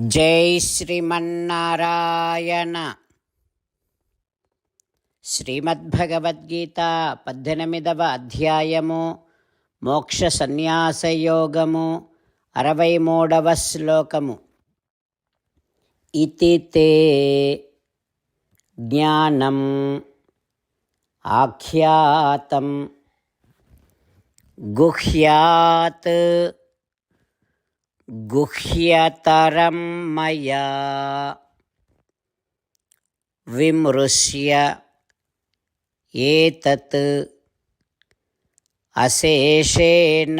జై శ్రీమన్నారాయణ. శ్రీమద్భగవద్గీత పద్దెనిమిదవ అధ్యాయము మోక్ష సన్యాసయోగము అరవై మూడవ శ్లోకము. ఇతి తే జ్ఞానం ఆఖ్యాతం గుహ్యాత్ गुह्यतरं मया। विमृश्य एतत् अशेषेण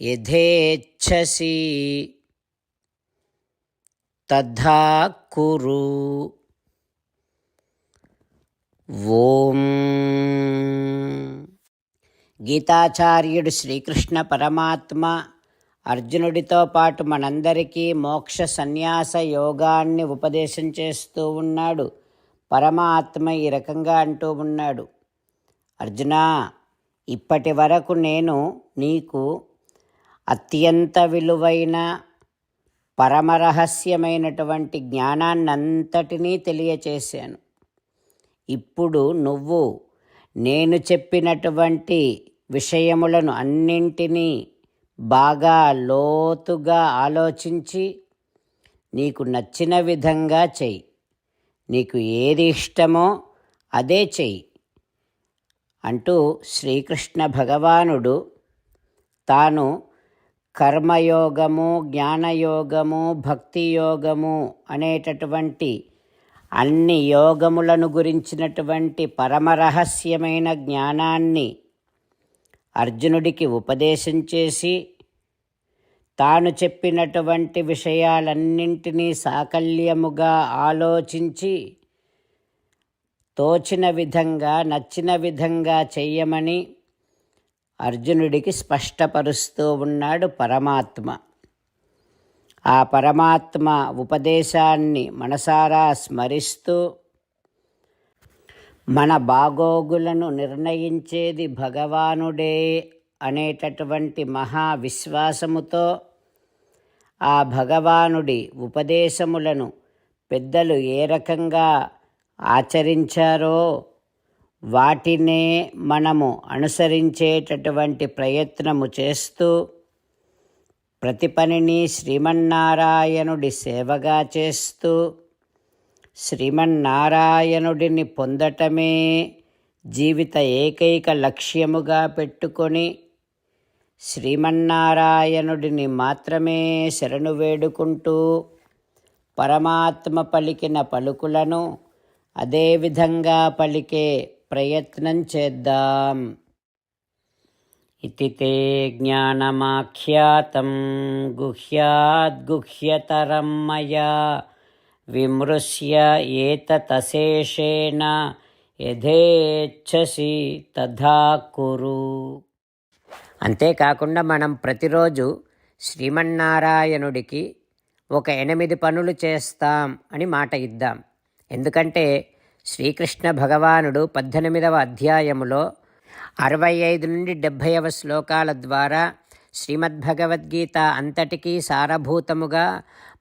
यथेच्छसि। तथा कुरु। ॐ గీతాచార్యుడు శ్రీకృష్ణ పరమాత్మ అర్జునుడితో పాటు మనందరికీ మోక్ష సన్యాస యోగాన్ని ఉపదేశం చేస్తూ ఉన్నాడు. పరమాత్మ ఈ రకంగా అంటూ ఉన్నాడు. అర్జున ఇప్పటి వరకు నేను నీకు అత్యంత విలువైన పరమరహస్యమైనటువంటి జ్ఞానాన్నంతటినీ తెలియచేశాను. ఇప్పుడు నువ్వు నేను చెప్పినటువంటి విషయములను అన్నింటినీ బాగా లోతుగా ఆలోచించి నీకు నచ్చిన విధంగా చెయ్యి. నీకు ఏది ఇష్టమో అదే చెయ్యి. అంటూ శ్రీకృష్ణ భగవానుడు తాను కర్మయోగము జ్ఞానయోగము భక్తి యోగము అనేటటువంటి అన్ని యోగములను గురించినటువంటి పరమరహస్యమైన జ్ఞానాన్ని అర్జునుడికి ఉపదేశం చేసి తాను చెప్పినటువంటి విషయాలన్నింటినీ సాకల్యముగా ఆలోచించి తోచిన విధంగా నచ్చిన విధంగా చెయ్యమని అర్జునుడికి స్పష్టపరుస్తూ ఉన్నాడు పరమాత్మ. ఆ పరమాత్మ ఉపదేశాన్ని మనసారా స్మరిస్తూ మన బాగోగులను నిర్ణయించేది భగవానుడే అనేటటువంటి మహా విశ్వాసముతో ఆ భగవానుడి ఉపదేశములను పెద్దలు ఏ రకంగా ఆచరించారో వాటినే మనము అనుసరించేటటువంటి ప్రయత్నము చేస్తూ ప్రతి పనిని శ్రీమన్నారాయణుడి సేవగా చేస్తూ శ్రీమన్నారాయణుడిని పొందటమే జీవిత ఏకైక లక్ష్యముగా పెట్టుకొని శ్రీమన్నారాయణుడిని మాత్రమే శరణు వేడుకుంటూ పరమాత్మ పలికిన పలుకులను అదేవిధంగా పలికే ప్రయత్నం చేద్దాం. ఇది తే జ్ఞానమాఖ్యాతం గుహ్యాద్గుహ్యతరం మయా విమృశ్య ఏతతశేషేణ యథేచ్ఛసి తథా కురు అంతేకాకుండా మనం ప్రతిరోజు శ్రీమన్నారాయణుడికి ఒక ఎనిమిది పనులు చేస్తాం అని మాట ఇద్దాం. ఎందుకంటే శ్రీకృష్ణ భగవానుడు పద్దెనిమిదవ అధ్యాయములో అరవై ఐదు నుండి డెబ్భైవ శ్లోకాల ద్వారా శ్రీమద్భగవద్గీత అంతటికీ సారభూతముగా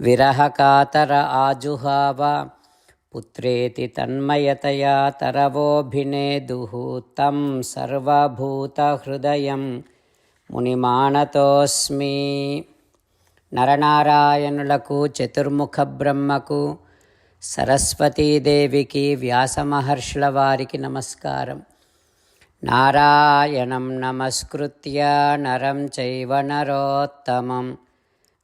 విరహకాతర ఆజుహావ పుత్రేతి తన్మయతయా తరవోభినేదుః తం సర్వభూతహృదయం మునిమాణతోస్మి నరనారాయణులకు చతుర్ముఖ బ్రహ్మకు సరస్వతీదేవికి వ్యాసమహర్షుల వారికి నమస్కారం. నారాయణం నమస్కృత్య నరం చైవ నరోత్తమం.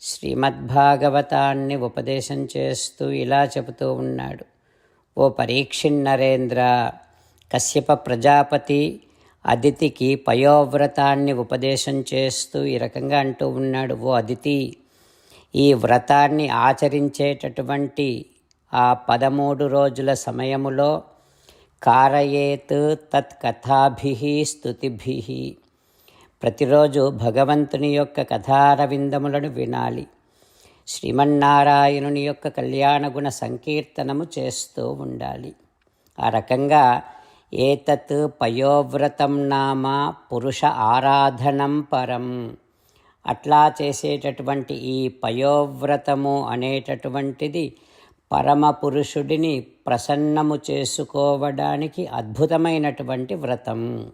శ్రీమద్భాగవతాన్ని ఉపదేశం చేస్తూ ఇలా చెబుతూ ఉన్నాడు. ఓ పరీక్షిన్నరేంద్ర కశ్యప ప్రజాపతి అదితికి పయోవ్రతాన్ని ఉపదేశం చేస్తూ ఈ రకంగా అంటూ ఉన్నాడు. ఓ అదితి ఈ వ్రతాన్ని ఆచరించేటటువంటి ఆ పదమూడు రోజుల సమయములో కారయేత్ తత్కథాభి స్థుతిభి ప్రతిరోజు భగవంతుని యొక్క కథారవిందములను వినాలి. శ్రీమన్నారాయణుని యొక్క కళ్యాణ గుణ సంకీర్తనము చేస్తూ ఉండాలి. ఆ రకంగా ఏతత్ పయోవ్రతం నామ పురుష ఆరాధనం పరం. అట్లా చేసేటటువంటి ఈ పయోవ్రతము అనేటటువంటిది పరమ పురుషుడిని ప్రసన్నము చేసుకోవడానికి అద్భుతమైనటువంటి వ్రతం.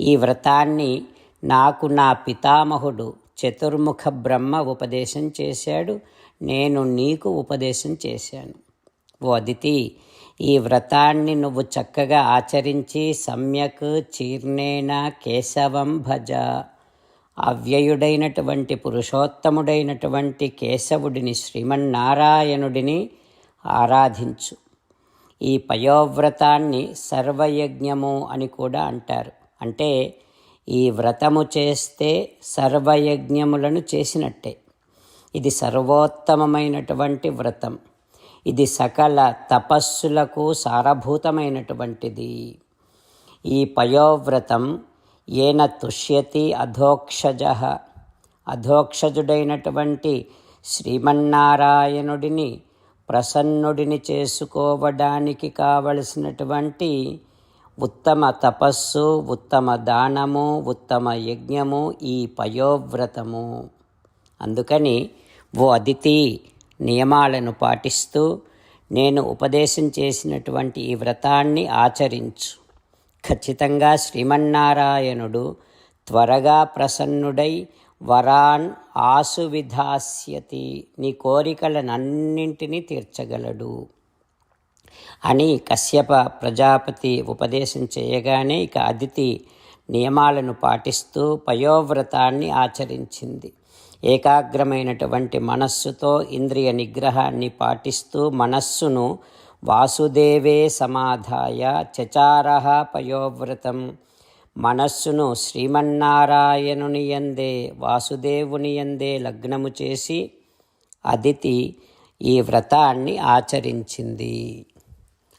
ఈ వ్రతాన్ని నాకు నా పితామహుడు చతుర్ముఖ బ్రహ్మ ఉపదేశం చేశాడు. నేను నీకు ఉపదేశం చేశాను. ఓ అదితి ఈ వ్రతాన్ని నువ్వు చక్కగా ఆచరించి సమ్యక్ చీర్ణేన కేశవం భజ. అవ్యయుడైనటువంటి పురుషోత్తముడైనటువంటి కేశవుడిని శ్రీమన్నారాయణుడిని ఆరాధించు. ఈ పయోవ్రతాన్ని సర్వయజ్ఞము అని కూడా అంటారు. అంటే ఈ వ్రతము చేస్తే సర్వయజ్ఞములను చేసినట్టే. ఇది సర్వోత్తమమైనటువంటి వ్రతం. ఇది సకల తపస్సులకు సారభూతమైనటువంటిది. ఈ పయోవ్రతం ఏన తుష్యతి అధోక్షజ. అధోక్షజుడైనటువంటి శ్రీమన్నారాయణుడిని ప్రసన్నుడిని చేసుకోవడానికి కావలసినటువంటి ఉత్తమ తపస్సు ఉత్తమ దానము ఉత్తమ యజ్ఞము ఈ పయోవ్రతము. అందుకని ఓ అదితి నియమాలను పాటిస్తూ నేను ఉపదేశం చేసినటువంటి ఈ వ్రతాన్ని ఆచరించు. ఖచ్చితంగా శ్రీమన్నారాయణుడు త్వరగా ప్రసన్నుడై వరాన్ ఆసువిధాస్యతి నీ కోరికలనన్నింటినీ తీర్చగలడు. అని కశ్యప ప్రజాపతి ఉపదేశం చేయగానే ఇక అదితి నియమాలను పాటిస్తూ పయోవ్రతాన్ని ఆచరించింది. ఏకాగ్రమైనటువంటి మనస్సుతో ఇంద్రియ నిగ్రహాన్ని పాటిస్తూ మనస్సును వాసుదేవే సమాధాయ చచారహ పయోవ్రతం. మనస్సును శ్రీమన్నారాయణుని యందే వాసుదేవుని యందే లగ్నము చేసి అదితి ఈ వ్రతాన్ని ఆచరించింది.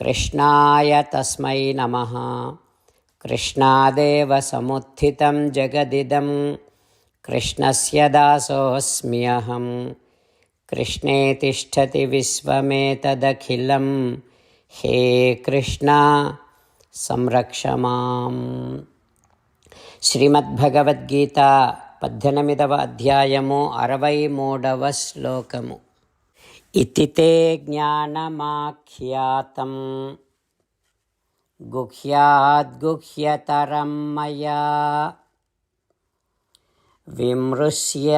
कृष्णाय तस्मै नमः कृष्णादेव समुत्थितं जगदिदं कृष्णस्य दासोऽस्म्यहं कृष्णे तिष्ठति विश्वमेतदखिलं हे कृष्णा संरक्ष माम् శ్రీమద్భగవద్గీత పద్దెనిమిదవ అధ్యాయము అరవై మూడవ శ్లోకము ఇతి తే జ్ఞానమాఖ్యాతం గుహ్యాద్గుహ్యతరం మయా విమృశ్య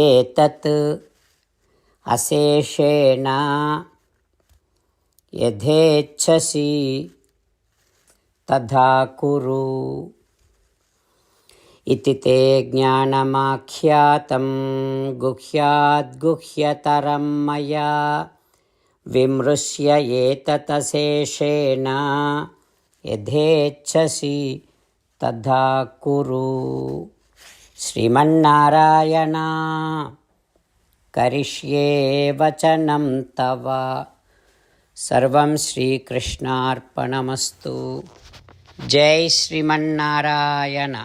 ఏతత్ అశేషేణ యథేచ్ఛసి తథా కురు इति ते ज्ञानमाख्यातं गुह्याद्गुह्यतरं मया विमृश्य एततशेषेण यथेच्छसि तथा कुरु श्रीमन्नारायण करिष्ये वचनं तव सर्वं श्रीकृष्णार्पणमस्तु जय श्रीमन्नारायण